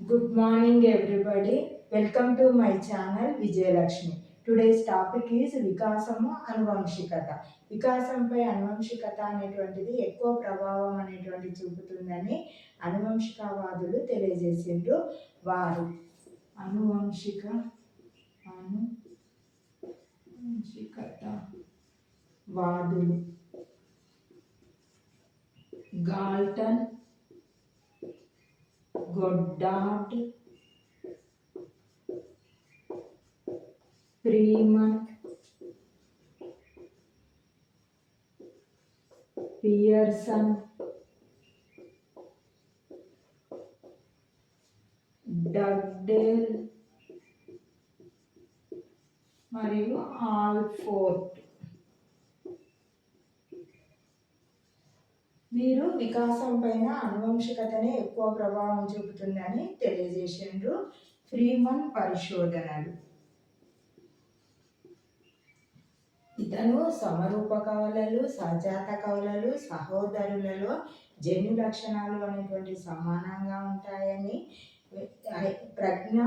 Good morning, everybody. Welcome to my channel Vijayalakshmi. Today's topic is వికాసము అనువంశికత వికాసంపై అనువంశికత అనేటువంటిది ఎక్కువ ప్రభావం అనేటువంటి చూపుతుందని అనువంశికవాదులు తెలియజేసిండ్రు వారు అనువంశిక అనువంశికత వాదులు Galton Goddard Freeman Pearson Dugdale మరియు ఆల్ఫోర్ట్ వీరు వికాసం పైన అనువంశికతనే ఎక్కువ ప్రభావం చూపుతుందని తెలియజేసిండ్రు. ఫ్రీమన్ పరిశోధనలు. ఇతను సమరూప కవలలు సజాత కవలలు సహోదరులలో జన్యు లక్షణాలు అనేటువంటి సమానంగా ఉంటాయని ప్రజ్ఞ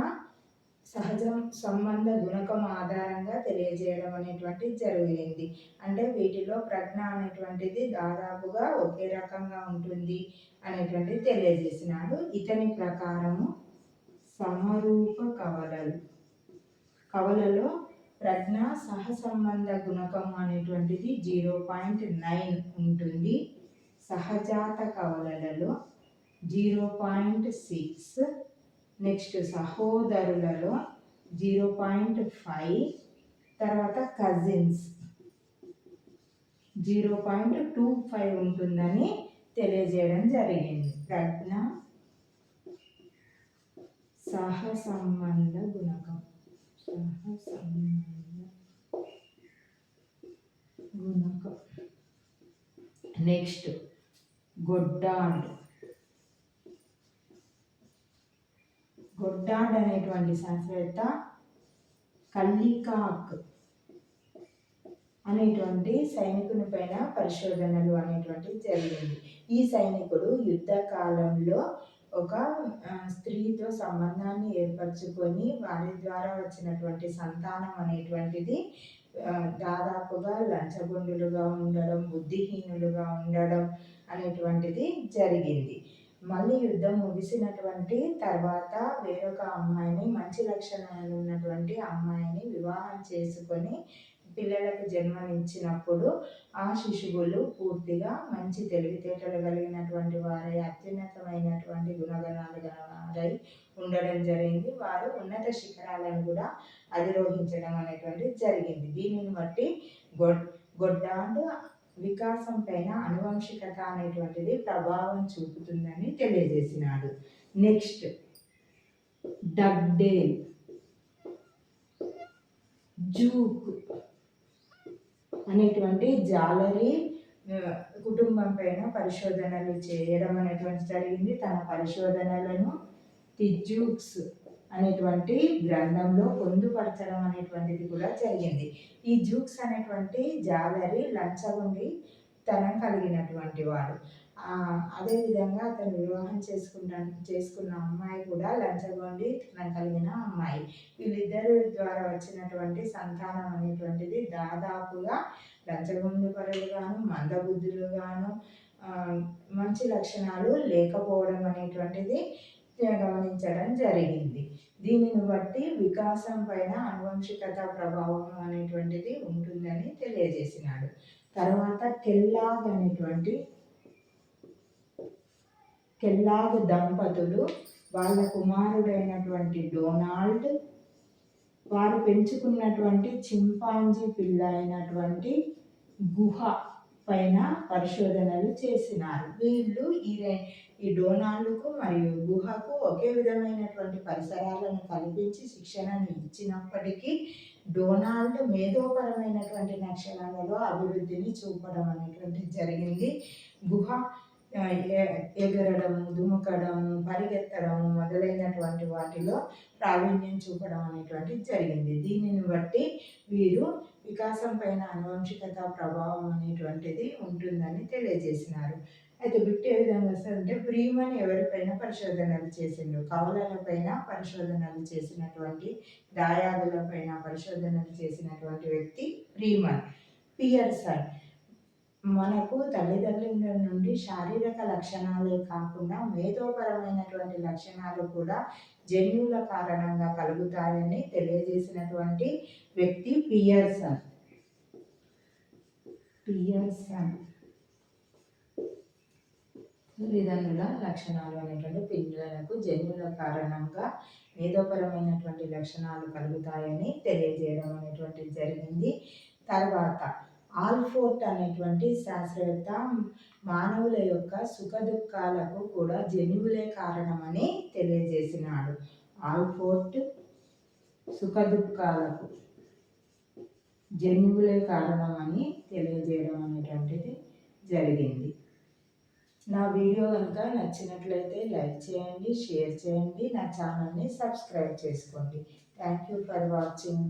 సహజ సంబంధ గుణకం ఆధారంగా తెలియజేయడం అనేటువంటిది జరిగింది అంటే వీటిలో ప్రజ్ఞ అనేటువంటిది దాదాపుగా ఒకే రకంగా ఉంటుంది అనేటువంటిది తెలియజేసినాడు ఇతని ప్రకారము సమరూప కవలలు. కవలలో ప్రజ్ఞ సహసంబంధ గుణకం అనేటువంటిది జీరో పాయింట్ నైన్ ఉంటుంది. సహజాత కవలలలో జీరో పాయింట్ సిక్స్ నెక్స్ట్ సహోదరులలో జీరో పాయింట్ ఫైవ్ తర్వాత cousins. Zero point two five ఉంటుందని తెలియజేయడం జరిగింది. ప్రజ్ఞ. సహసంబంధ గుణకం. గుణకం. నెక్స్ట్ గొడ్డాండు. గొడ్డాడ్ అనేటువంటి శాస్త్రవేత్త కల్లికాక్ అనేటువంటి సైనికుని పైన పరిశోధనలు అనేటువంటివి జరిగింది. ఈ సైనికుడు యుద్ధ కాలంలో ఒక స్త్రీతో సంబంధాన్ని ఏర్పరచుకొని వారి ద్వారా వచ్చినటువంటి సంతానం అనేటువంటిది దాదాపుగా లంచగొండులుగా ఉండడం బుద్ధిహీనులుగా ఉండడం అనేటువంటిది జరిగింది. మళ్ళీ యుద్ధం ముగిసినటువంటి తర్వాత వేరొక అమ్మాయిని మంచి లక్షణాలు ఉన్నటువంటి అమ్మాయిని వివాహం చేసుకొని పిల్లలకు జన్మనిచ్చినప్పుడు ఆ శిశువులు పూర్తిగా మంచి తెలివితేటలు కలిగినటువంటి వారై అత్యున్నతమైనటువంటి గుణగణాలు వారై ఉండడం జరిగింది. వారు ఉన్నత శిఖరాలను కూడా అధిరోహించడం అనేటువంటిది జరిగింది. దీనిని బట్టి గొడ్ గొడ్డాండు వికాసం పైన అనువంశికత అనేటువంటిది ప్రభావం చూపుతుందని తెలియజేసినాడు. నెక్స్ట్ డగ్డేల్ జూక్ అనేటువంటి జాలరీ కుటుంబం పైన పరిశోధనలు చేయడం అనేటువంటి జరిగింది. తన పరిశోధనలను తిజూక్స్ అనేటువంటి గ్రంథంలో పొందుపరచడం అనేటువంటిది కూడా జరిగింది. ఈ జూక్స్ అనేటువంటి జాలరి లంచగొండి తనం కలిగినటువంటి వాడు. అదేవిధంగా అతను వివాహం చేసుకుంటా చేసుకున్న అమ్మాయి కూడా లంచగొండి తనం కలిగిన అమ్మాయి. వీళ్ళిద్దరి ద్వారా వచ్చినటువంటి సంతానం అనేటువంటిది దాదాపుగా లంచగొండు పరులుగాను మందబుద్ధులుగాను మంచి లక్షణాలు లేకపోవడం అనేటువంటిది గమనించడం జరిగింది. దీనిని బట్టి వికాసం పైన అనువంశికత ప్రభావం అనేటువంటిది ఉంటుందని తెలియజేసినాడు. తర్వాత కెల్లాగ్ అనేటువంటి కెల్లాగ్ దంపతులు వాళ్ళ కుమారుడైనటువంటి డొనాల్డ్ వారు పెంచుకున్నటువంటి చింపాంజీ పిల్ల అయినటువంటి గుహ పైన పరిశోధనలు చేసినారు. వీళ్ళు ఈ ఈ డోనాల్డ్కు మరియు గుహకు ఒకే విధమైనటువంటి పరిసరాలను కల్పించి శిక్షణను ఇచ్చినప్పటికీ డొనాల్డ్ మేధోపరమైనటువంటి లక్షణాలలో అభివృద్ధిని చూపడం అనేటువంటి జరిగింది. గుహ ఎగరడం దుముకడం పరిగెత్తడం మొదలైనటువంటి వాటిలో ప్రావీణ్యం చూపడం అనేటువంటిది జరిగింది. దీనిని బట్టి వీరు వికాసం పైన అనువంశికత ప్రభావం అనేటువంటిది ఉంటుందని తెలియజేసినారు. అయితే బిట్ ఏ విధంగా వస్తుందంటే ఫ్రీమన్ ఎవరిపైన పరిశోధనలు చేసిండు? కవలలపైన పరిశోధనలు చేసినటువంటి దాయాదులపైన పరిశోధనలు చేసినటువంటి వ్యక్తి ప్రీమన్ పియర్సన్ మనకు తల్లిదండ్రుల నుండి శారీరక లక్షణాలే కాకుండా మేధోపరమైనటువంటి లక్షణాలు కూడా జన్యువుల కారణంగా కలుగుతాయని తెలియజేసినటువంటి వ్యక్తి పియర్సన్ పియర్సన్ తల్లిదండ్రుల లక్షణాలు అనేటువంటి పిల్లలకు జన్యుల కారణంగా మేధోపరమైనటువంటి లక్షణాలు కలుగుతాయని తెలియజేయడం అనేటువంటిది జరిగింది. తర్వాత ఆల్ఫోర్ట్ అనేటువంటి శాస్త్రవేత్త మానవుల యొక్క సుఖ దుఃఖాలకు కూడా జన్యువులే కారణమని తెలియజేసినాడు. ఆల్ఫోర్ట్ సుఖ దుఃఖాలకు జన్యువులే కారణమని తెలియజేయడం అనేటువంటిది జరిగింది. నా వీడియో కనుక నచ్చినట్లయితే లైక్ చేయండి షేర్ చేయండి నా ఛానల్ని సబ్స్క్రైబ్ చేసుకోండి. Thank you for watching.